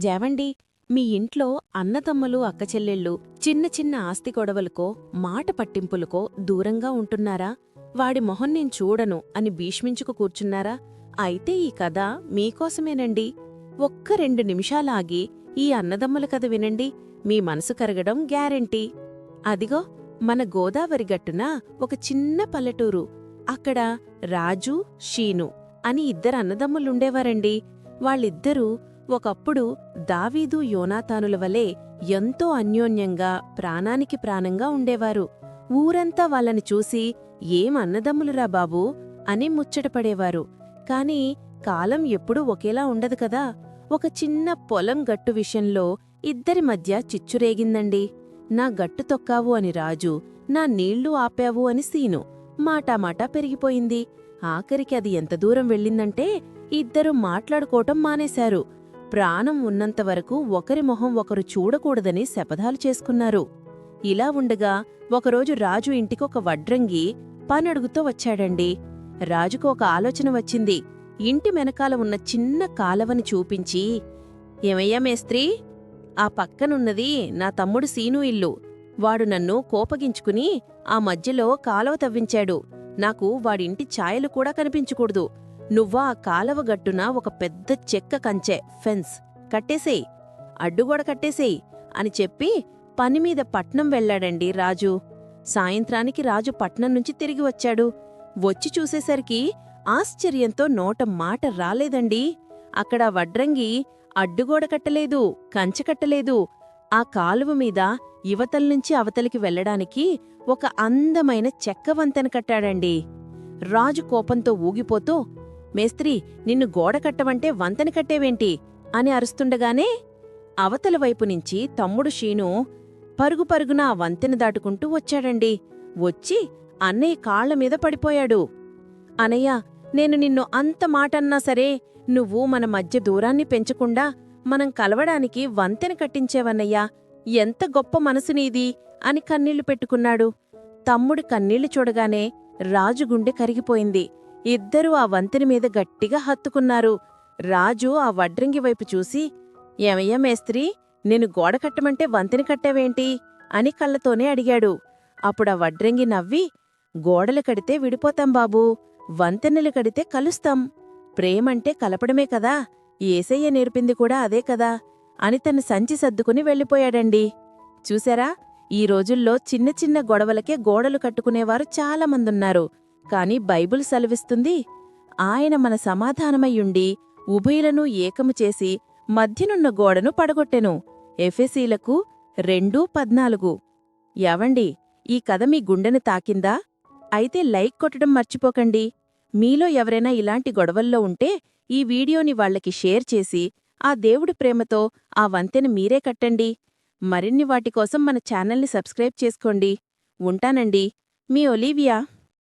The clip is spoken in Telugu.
జావండి మీ ఇంట్లో అన్నతమ్ములు అక్కచెల్లెళ్ళు చిన్న చిన్న ఆస్తి గొడవలకో మాట పట్టింపులకో దూరంగా ఉంటున్నారా? వాడి మొహం నేను చూడను అని భీష్మించుకు కూర్చున్నారా? అయితే ఈ కథ మీకోసమేనండి. ఒక్క రెండు నిమిషాలాగి ఈ అన్నదమ్ముల కథ వినండి. మీ మనసు కరగడం గ్యారెంటీ. అదిగో మన గోదావరి గట్టున ఒక చిన్న పల్లెటూరు. అక్కడ రాజు షీను అని ఇద్దరు అన్నదమ్ములుండేవారండి. వాళ్ళిద్దరూ ఒకప్పుడు దావీదు యోనాతానుల వలె ఎంతో అన్యోన్యంగా ప్రాణానికి ప్రాణంగా ఉండేవారు. ఊరంతా వాళ్ళని చూసి ఏం అన్నదమ్ములురా బాబూ? అని ముచ్చటపడేవారు కాని కాలం ఎప్పుడూ ఒకేలా ఉండదు కదా. ఒక చిన్న పొలం గట్టు విషయంలో ఇద్దరి మధ్య చిచ్చురేగిందండి. నా గట్టు తొక్కావు అని రాజు నా నీళ్ళు ఆపావు అని సీను. మాటామాటా పెరిగిపోయింది. ఆఖరికి అది ఎంత దూరం వెళ్ళిందంటే ఇద్దరు మాట్లాడుకోవటం మానేశారు. ప్రాణం ఉన్నంతవరకు ఒకరి మొహం ఒకరు చూడకూడదని శపథాలు చేసుకున్నారు. ఇలా ఉండగా ఒకరోజు రాజు ఇంటికొక వడ్రంగి పనడుగుతో వచ్చాడండి. రాజుకు ఒక ఆలోచన వచ్చింది. ఇంటి వెనకాల ఉన్న చిన్న కాలవని చూపించి ఏమయ్యా మేస్త్రీ ఆ పక్కనున్నది నా తమ్ముడు సీను ఇల్లు. వాడు నన్ను కోపగించుకుని ఆ మధ్యలో కాలవ తవ్వించాడు. నాకు వాడింటి ఛాయలు కూడా కనిపించకూడదు. నువ్వా ఆ కాలవ గట్టున ఒక పెద్ద చెక్క కంచె ఫెన్స్ కట్టేసేయ్ అడ్డుగోడ కట్టేసేయ్ అని చెప్పి పనిమీద పట్నం వెళ్ళాడండి రాజు. సాయంత్రానికి రాజు పట్నం నుంచి తిరిగి వచ్చాడు. వచ్చి చూసేసరికి ఆశ్చర్యంతో నోట మాట రాలేదండి. అక్కడ వడ్రంగి అడ్డుగోడ కట్టలేదు కంచె కట్టలేదు. ఆ కాలువ మీద యువతల్నుంచి అవతలికి వెళ్ళడానికి ఒక అందమైన చెక్క వంతెన కట్టాడండి. రాజు కోపంతో ఊగిపోతూ మేస్త్రి నిన్ను గోడ కట్టవంటే వంతెన కట్టేవేంటి? అని అరుస్తుండగానే అవతల వైపు నుంచి తమ్ముడు షీను పరుగు పరుగున ఆ వంతెన దాటుకుంటూ వచ్చాడండి. వచ్చి అన్నయ్య కాళ్ళ మీద పడిపోయాడు. అనయ్య నేను నిన్ను అంత మాటన్నా సరే నువ్వు మన మధ్య దూరాన్ని పెంచకుండా మనం కలవడానికి వంతెన కట్టించేవన్నయ్యా. ఎంత గొప్ప మనసు నీది అని కన్నీళ్ళు పెట్టుకున్నాడు. తమ్ముడు కన్నీళ్ళు చూడగానే రాజు గుండె కరిగిపోయింది. ఇద్దరూ ఆ వంతెన మీద గట్టిగా హత్తుకున్నారు. రాజు ఆ వడ్రంగి వైపు చూసి ఏమయ్యా మేస్త్రీ నేను గోడ కట్టమంటే వంతెన కట్టావేంటి? అని కళ్ళతోనే అడిగాడు. అప్పుడా వడ్రంగి నవ్వి గోడలు కడితే విడిపోతాం బాబూ వంతెనలు కడితే కలుస్తాం. ప్రేమంటే కలపడమే కదా ఏసయ్య నేర్పింది కూడా అదే కదా అని తన సంచి సర్దుకుని వెళ్ళిపోయాడండి. చూశారా ఈ రోజుల్లో చిన్న చిన్న గొడవలకే గోడలు కట్టుకునేవారు చాలామందున్నారు కాని బైబుల్ సెలవిస్తుంది ఆయన మన సమాధానమయ్యుండి ఉభయులను ఏకము చేసి మధ్యనున్న గోడను పడగొట్టెను. ఎఫెసీలకు రెండూ పద్నాలుగు. యావండి ఈ కథ మీ గుండెను తాకిందా? అయితే లైక్ కొట్టడం మర్చిపోకండి. మీలో ఎవరైనా ఇలాంటి గొడవల్లో ఉంటే ఈ వీడియోని వాళ్ళకి షేర్ చేసి ఆ దేవుడి ప్రేమతో ఆ వంతెన మీరే కట్టండి. మరిన్ని వాటి కోసం మన ఛానల్ని సబ్స్క్రైబ్ చేసుకోండి. ఉంటానండి. మీ ఒలీవియా.